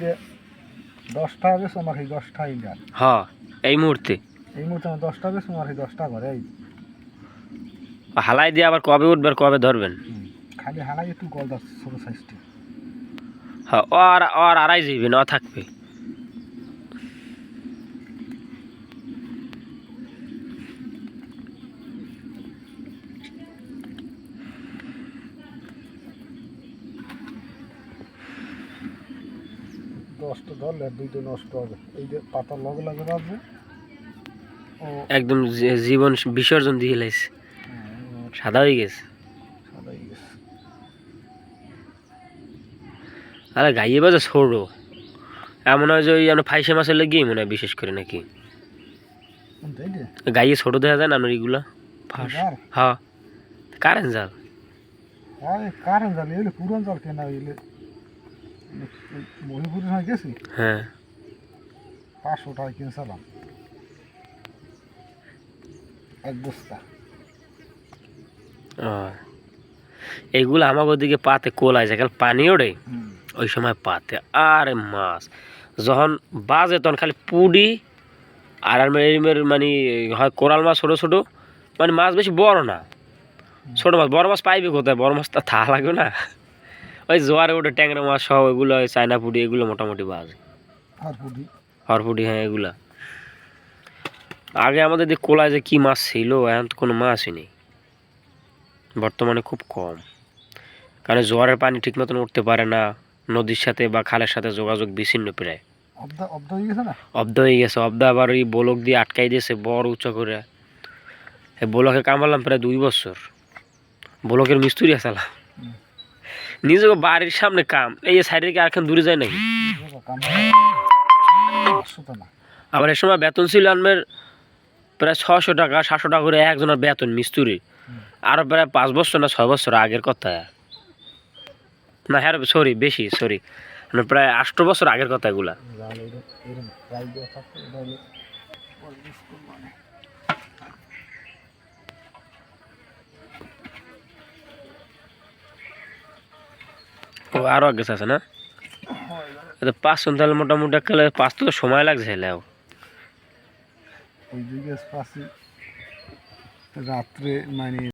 যে দশটা বেশ আমার এই দশটা ইন্ডিয়ান হ্যাঁ এই মুহূর্তে? এই মুহূর্তে আমার দশটা বেশ আমার এই দশটা করে এই। হালাই দিয়ে আবার কবে উঠবে কবে ধরবেন? খালি হালাই একটু গলদা ছোটো সাইজটি হ্যাঁ ও আর আড়াই যাইবেন না থাকবে। দশটা ধরলে দুইটা নষ্ট হবে। এই যে পাতার লগে একদম জীবন বিসর্জন দিয়ে লাইছে। হ্যাঁ, সাদা হয়ে গেছে। সাদা হয়ে গেছে। আরে গাইয়ে বাজে ছোড়ো এমন হয় যে ওই আমরা ফাইসে মাছের লেগেই মনে হয় বিশেষ করে নাকি। গাইয়ে ছোট দেখা যায় না আপনার এগুলা? ফাঁস। হ্যাঁ। কারেন্ট জাল। কারেন্ট জাল পুরান জাল কেনা এলে মহিপুর হয়ে গেছি হ্যাঁ। পাঁচশো টাকা কিনেছিলাম এক বস্তা। এইগুলো আমাকে ওদিকে পাতে কোলায় যায় কাল পানি ওড়ে? ওই সময় পাতে। আরে মাছ যখন বাজে তখন খালি পুডি আর এরমের মানে হয় কোরাল মাছ ছোটো ছোটো মানে মাছ বেশি বড় না। ছোটো মাছ বড় মাছ পাইবে কোথায়? বড় মাছ তা থা লাগবে না। ওই জোয়ারে ওটা ট্যাংরা মাছ সহ এগুলো ওই চায়না পুডি এগুলো মোটামুটি বাজে। পুটি হরপুটি হ্যাঁ এগুলা। আগে আমাদের যে কোলায় যে কী মাছ ছিল এখন তো কোনো মাছই নেই। বর্তমানে খুব কম। কারণ জোয়ারের পানি ঠিক মতন উঠতে পারে না নদীর সাথে বা খালের সাথে যোগাযোগ বিচ্ছিন্ন প্রায়। অব্দা অব্দা হয়ে গেছে অব্দ আবার ওই বলক দিয়ে আটকাই দিয়েছে বড় উঁচা করে। এই বলকে কামালাম প্রায় দুই বছর। বলকের মিস্ত্রি আসালাম। নিজেকে বাড়ির সামনে কাম। এই সাইডে কি আর দুরে যায় নাকি? আবার এ সময় বেতন ছিল আনমের প্রায় ছশো টাকা, সাতশো টাকা করে একজনের বেতন মিস্ত্রি। আরও প্রায় পাঁচ বছর না ছয় বছর আগের কথা। না হ্যাঁ সরি বেশি সরি মানে প্রায় আষ্ট বছর আগের কথা এগুলা। ও আরও আগে আছে না? পাঁচ তাহলে মোটামুটি খেলে পাঁচ তো সময় লাগছে দিকে রাত্রে মানে